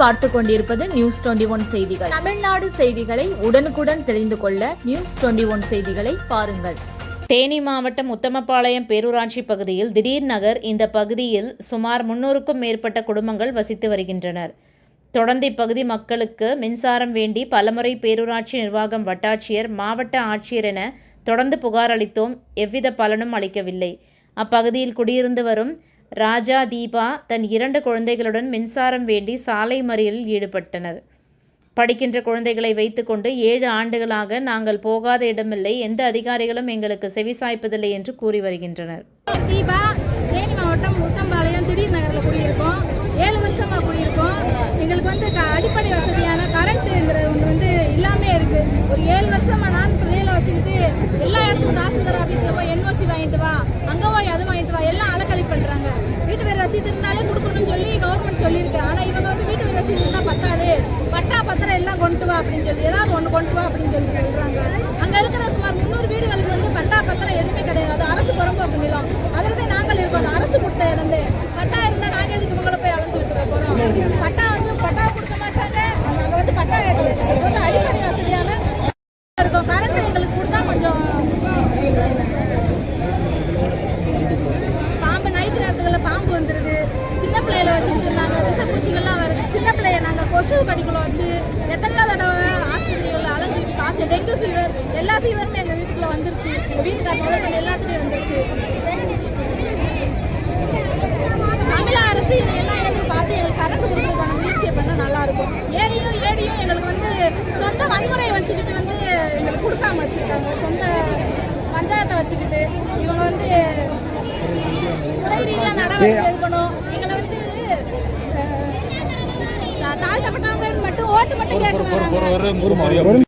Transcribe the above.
பார்த்து கொண்டிருப்பது news twenty one செய்திகள். தமிழ்நாடு செய்திகளை உடனுக்குடன் தெரிந்து கொள்ள நியூஸ் டுவெண்டி ஒன் செய்திகளை பாருங்கள். தேனி மாவட்டம் உத்தமபாளையம் பேரூராட்சி பகுதியில் திடீர் நகர் இந்த பகுதியில் சுமார் முன்னூறுக்கும் மேற்பட்ட குடும்பங்கள் வசித்து வருகின்றனர். தொடர்ந்து இப்பகுதி மக்களுக்கு மின்சாரம் வேண்டி பலமுறை பேரூராட்சி நிர்வாகம் வட்டாட்சியர் மாவட்ட ஆட்சியர் என தொடர்ந்து புகார் அளித்தோம். எவ்வித பலனும் அளிக்கவில்லை. அப்பகுதியில் குடியிருந்து வரும் ராஜா தீபா தன் இரண்டு குழந்தைகளுடன் மின்சாரம் வேண்டி சாலை மறியலில் ஈடுபட்டனர். படிக்கின்ற குழந்தைகளை வைத்துக்கொண்டு ஏழு ஆண்டுகளாக நாங்கள் போகாத இடமில்லை எந்த அதிகாரிகளும் எங்களுக்கு செவிசாய்ப்பதில்லை என்று கூறி வருகின்றனர். தீபா தேனி மாவட்டம் முத்தம்பாளையம் திடீர் நகரில் குடியிருக்கோம் ஏழு வருஷமாக குடியிருக்கோம் எங்களுக்கு வந்து க- அடிப்படை வசதியான கரண்ட்டுங்கிற ஒன்று வந்து இல்லாமே இருக்கு ஒரு ஏழு வருஷமா நான் பிள்ளைகளை வச்சுக்கிட்டு எல்லா இடத்துக்கும் தாசில்தார் ஆஃபீஸில் போய் என்ஓசி வாங்கிட்டு வா அங்கே போய் அது வாங்கிட்டு வா எல்லாம் அலக்கழி பண்ணுறாங்க வீட்டு பேர் ரசீது இருந்தாலே கொடுக்கணும்னு சொல்லி இருக்கு ஆனா ஆனால் இவங்க வந்து வீட்டு பேர் ரசீது இருந்தா பத்தாது. பட்டா பத்திரம் எல்லாம் கொண்டு வா அப்படின்னு சொல்லி ஏதாவது ஒன்று கொண்டு வா அப்படின்னு சொல்லி சொல்றாங்க. அங்க இருக்கிற சுமார் முந்நூறு வீடுகளுக்கு வந்து பட்டா பத்திரம் எதுவுமே கிடையாது. அரசு புறம்போக்கு நிலம். அதில் தான் நாங்கள் இருக்கோம் அந்த அரசு கொடுத்த இருந்து பட்டா இருந்தால் நாங்கள் எதுக்கு உங்களை போய் அழைச்சிக்கிட்டு இருக்க போகிறோம் பட்டா வந்து பட்டா கொடுக்க மாட்டாங்க. அங்கே வந்து பட்டா வந்து அடிப்படை வசதியான இருக்கும். கரண்ட் எங்களுக்கு கொடுத்தா கொஞ்சம் கடிக்குள்ள எத்தனை தடவை ஆஸ்பத்திரிகளில் அலைஞ்சிட்டு காய்ச்சல் டெங்கு ஃபீவர் எல்லா ஃபீவருமே எங்கள் வீட்டுக்குள்ளே வந்துருச்சு. எங்கள் வீட்டுக்கார முதல்ல எல்லாத்துலேயும் வந்துருச்சு தமிழக அரசு இதெல்லாம் எங்களுக்கு பார்த்து எங்களுக்கு கரண்ட் கொடுக்குறதுக்கான முயற்சியை பண்ணால் நல்லாயிருக்கும். ஏடியும் ஏடியும் எங்களுக்கு வந்து சொந்த வன்முறை வச்சுக்கிட்டு வந்து எங்களுக்கு கொடுக்காம வச்சுருக்காங்க. சொந்த பஞ்சாயத்தை வச்சுக்கிட்டு இவங்க வந்து துறை ரீதியாக நடவடிக்கை எடுக்கணும். எங்களை வந்து தாழ்த்தப்பட்டவங்க ஓட்டு மட்டும் கேட்டு வராங்க